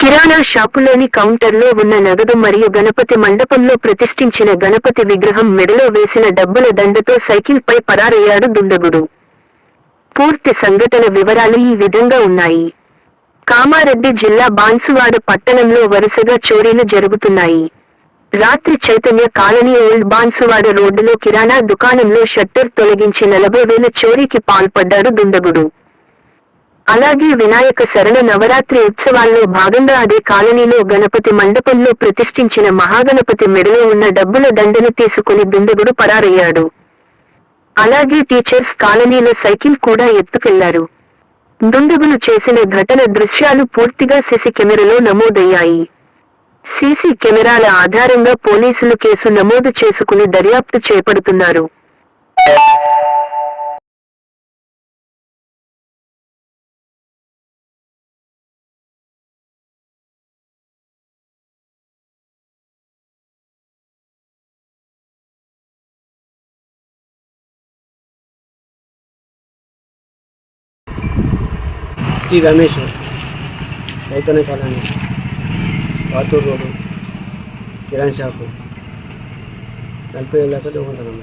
కిరాణా షాపులోని కౌంటర్లో ఉన్న నగదు మరియు గణపతి మండపంలో ప్రతిష్ఠించిన గణపతి విగ్రహం మెడలో వేసిన డబ్బుల దండతో సైకిల్పై పరారయ్యాడు దుండగుడు. పూర్తి సంఘటన వివరాలు ఈ విధంగా ఉన్నాయి. కామారెడ్డి జిల్లా బాన్సువాడ పట్టణంలో వరుసగా చోరీలు జరుగుతున్నాయి. రాత్రి చైతన్య కాలనీ ఓల్డ్ బాన్సువాడ రోడ్డులో కిరాణా దుకాణంలో షట్టర్ తొలగించి నలభై వేల చోరీకి పాల్పడ్డాడు దుండగుడు. అలాగే వినాయక శరణ నవరాత్రి ఉత్సవాల్లో భాగంగా అదే కాలనీలో గణపతి మండపంలో ప్రతిష్ఠించిన మహాగణపతి మెడలో ఉన్న డబ్బుల దండను తీసుకుని దుండగుడు పరారయ్యాడు. అలాగే టీచర్స్ కాలనీలో సైకిల్ కూడా ఎత్తుకెళ్ళారు. దుండగులు చేసిన ఘటన దృశ్యాలు పూర్తిగా సిసి కెమెరాలో నమోదయ్యాయి. సీసీ కెమెరాల ఆధారంగా పోలీసులు కేసు నమోదు చేసుకుని దర్యాప్తు చేపడుతున్నారు. T Ramesh Chaitanya colony Paturu road కిరాణ్ shop నలభై ఏళ్ళ దొంగతనం